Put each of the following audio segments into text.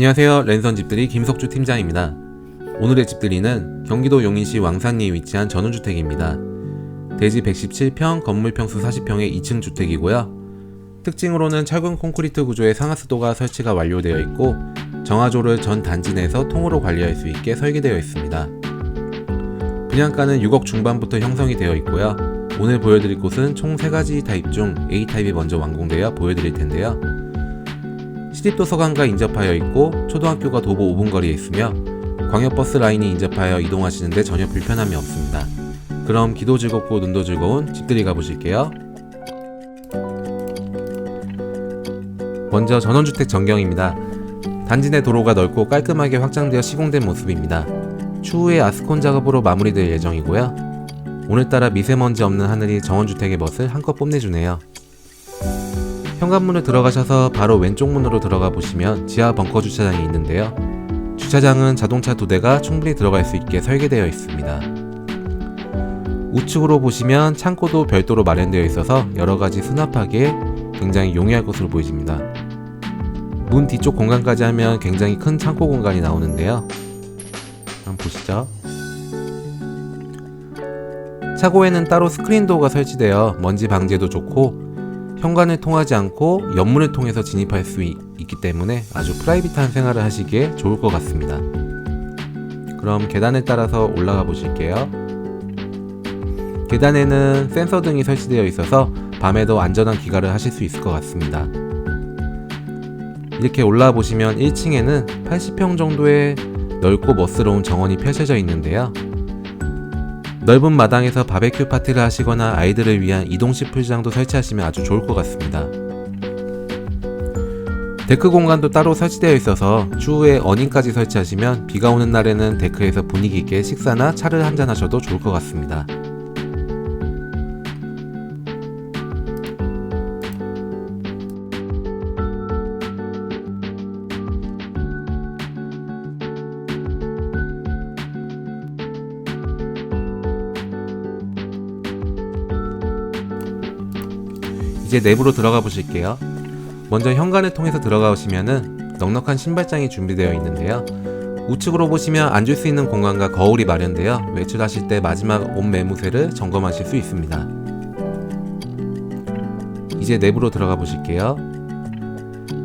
안녕하세요. 랜선 집들이 김석주 팀장입니다. 오늘의 집들이는 경기도 용인시 왕산리에 위치한 전원주택입니다. 대지 117평, 건물 평수 40평의 2층 주택이고요. 특징으로는 철근 콘크리트 구조의 상하수도가 설치가 완료되어 있고 정화조를 전 단지 내에서 통으로 관리할 수 있게 설계되어 있습니다. 분양가는 6억 중반부터 형성이 되어 있고요. 오늘 보여드릴 곳은 총 3가지 타입 중 A타입이 먼저 완공되어 보여드릴 텐데요. 시립도서관과 인접하여 있고 초등학교가 도보 5분 거리에 있으며 광역버스 라인이 인접하여 이동하시는데 전혀 불편함이 없습니다. 그럼 기도 즐겁고 눈도 즐거운 집들이 가보실게요. 먼저 전원주택 전경입니다. 단지 내 도로가 넓고 깔끔하게 확장되어 시공된 모습입니다. 추후에 아스콘 작업으로 마무리될 예정이고요. 오늘따라 미세먼지 없는 하늘이 정원주택의 멋을 한껏 뽐내주네요. 현관문을 들어가셔서 바로 왼쪽 문으로 들어가 보시면 지하 벙커 주차장이 있는데요. 주차장은 자동차 두 대가 충분히 들어갈 수 있게 설계되어 있습니다. 우측으로 보시면 창고도 별도로 마련되어 있어서 여러 가지 수납하기에 굉장히 용이할 것으로 보여집니다. 문 뒤쪽 공간까지 하면 굉장히 큰 창고 공간이 나오는데요. 한번 보시죠. 차고에는 따로 스크린 도어가 설치되어 먼지 방지에도 좋고 현관을 통하지 않고 옆문을 통해서 진입할 수 있, 기 때문에 아주 프라이빗한 생활을 하시기에 좋을 것 같습니다. 그럼 계단을 따라서 올라가 보실게요. 계단에는 센서 등이 설치되어 있어서 밤에도 안전한 귀가를 하실 수 있을 것 같습니다. 이렇게 올라와 보시면 1층에는 80평 정도의 넓고 멋스러운 정원이 펼쳐져 있는데요. 넓은 마당에서 바베큐 파티를 하시거나 아이들을 위한 이동식 풀장도 설치하시면 아주 좋을 것 같습니다. 데크 공간도 따로 설치되어 있어서 추후에 어닝까지 설치하시면 비가 오는 날에는 데크에서 분위기 있게 식사나 차를 한잔 하셔도 좋을 것 같습니다. 이제 내부로 들어가 보실게요. 먼저 현관을 통해서 들어가시면은 넉넉한 신발장이 준비되어 있는데요. 우측으로 보시면 앉을 수 있는 공간과 거울이 마련되어 외출하실 때 마지막 옷 매무새를 점검하실 수 있습니다. 이제 내부로 들어가 보실게요.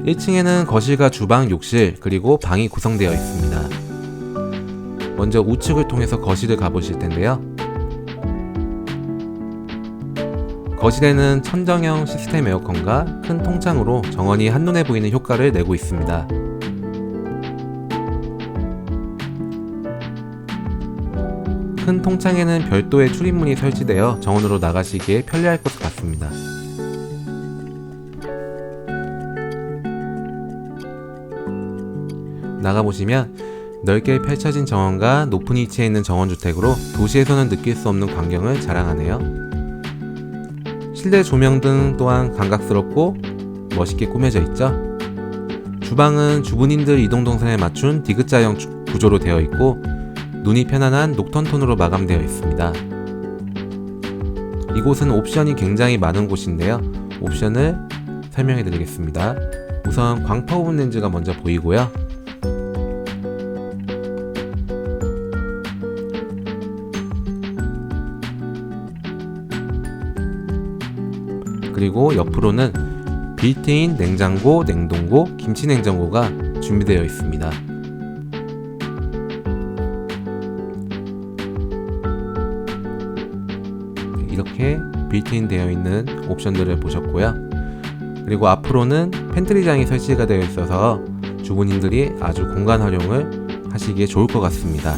1층에는 거실과 주방, 욕실, 그리고 방이 구성되어 있습니다. 먼저 우측을 통해서 거실을 가보실 텐데요. 거실에는 천정형 시스템 에어컨과 큰 통창으로 정원이 한눈에 보이는 효과를 내고 있습니다. 큰 통창에는 별도의 출입문이 설치되어 정원으로 나가시기에 편리할 것 같습니다. 나가보시면 넓게 펼쳐진 정원과 높은 위치에 있는 정원주택으로 도시에서는 느낄 수 없는 광경을 자랑하네요. 실내 조명 등 또한 감각스럽고 멋있게 꾸며져 있죠. 주방은 주부님들 이동 동선에 맞춘 디귿자형 주- 구조로 되어 있고 눈이 편안한 녹턴 톤으로 마감되어 있습니다. 이곳은 옵션이 굉장히 많은 곳인데요. 옵션을 설명해 드리겠습니다. 우선 광파 오븐 렌즈가 먼저 보이고요. 그리고 옆으로는 빌트인 냉장고, 냉동고, 김치 냉장고가 준비되어 있습니다. 이렇게 빌트인 되어 있는 옵션들을 보셨고요. 그리고 앞으로는 팬트리장이 설치가 되어 있어서 주부님들이 아주 공간 활용을 하시기에 좋을 것 같습니다.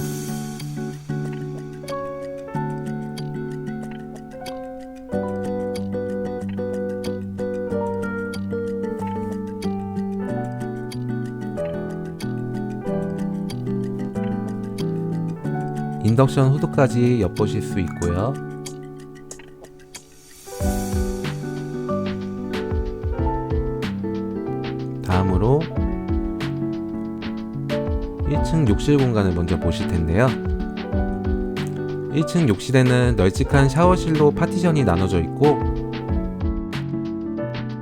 인덕션 후드까지 엿보실 수 있고요. 다음으로 1층 욕실 공간을 먼저 보실 텐데요. 1층 욕실에는 널찍한 샤워실로 파티션이 나눠져 있고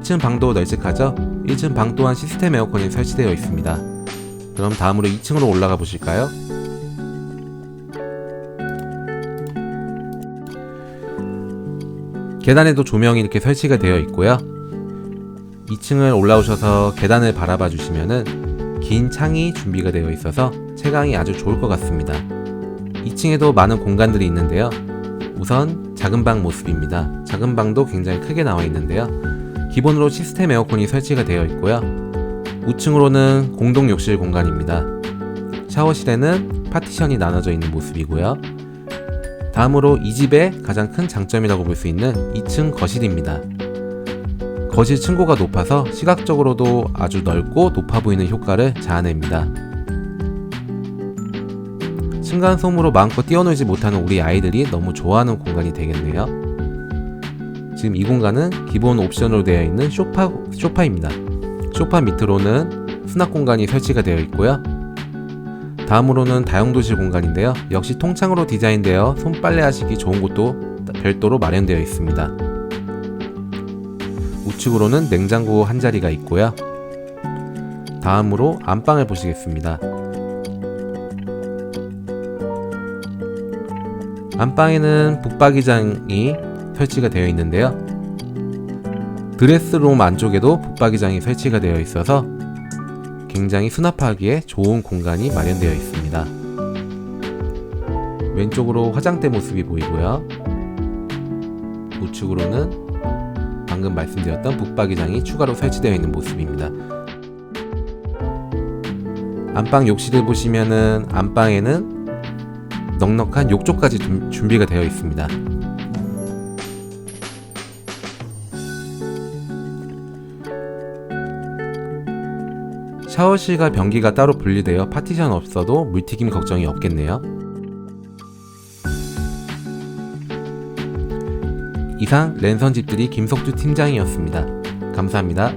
1층 방도 널찍하죠? 1층 방 또한 시스템 에어컨이 설치되어 있습니다. 그럼 다음으로 2층으로 올라가 보실까요? 계단에도 조명이 이렇게 설치가 되어 있고요. 2층을 올라오셔서 계단을 바라봐 주시면은 긴 창이 준비가 되어 있어서 채광이 아주 좋을 것 같습니다. 2층에도 많은 공간들이 있는데요. 우선 작은 방 모습입니다. 작은 방도 굉장히 크게 나와 있는데요. 기본으로 시스템 에어컨이 설치가 되어 있고요. 우층으로는 공동 욕실 공간입니다. 샤워실에는 파티션이 나눠져 있는 모습이고요. 다음으로 이 집의 가장 큰 장점이라고 볼 수 있는 2층 거실입니다. 거실 층고가 높아서 시각적으로도 아주 넓고 높아 보이는 효과를 자아냅니다. 층간소음으로 마음껏 뛰어놀지 못하는 우리 아이들이 너무 좋아하는 공간이 되겠네요. 지금 이 공간은 기본 옵션으로 되어 있는 소파, 소파입니다. 소파 밑으로는 수납 공간이 설치가 되어 있고요. 다음으로는 다용도실 공간인데요. 역시 통창으로 디자인되어 손빨래 하시기 좋은 곳도 별도로 마련되어 있습니다. 우측으로는 냉장고 한 자리가 있고요. 다음으로 안방을 보시겠습니다. 안방에는 붙박이장이 설치가 되어 있는데요. 드레스룸 안쪽에도 붙박이장이 설치가 되어 있어서 굉장히 수납하기에 좋은 공간이 마련되어 있습니다. 왼쪽으로 화장대 모습이 보이고요. 우측으로는 방금 말씀드렸던 붙박이장이 추가로 설치되어 있는 모습입니다. 안방 욕실을 보시면은 안방에는 넉넉한 욕조까지 준- 준비가 되어 있습니다. 샤워실과 변기가 따로 분리되어 파티션 없어도 물튀김 걱정이 없겠네요. 이상 랜선 집들이 김석주 팀장이었습니다. 감사합니다.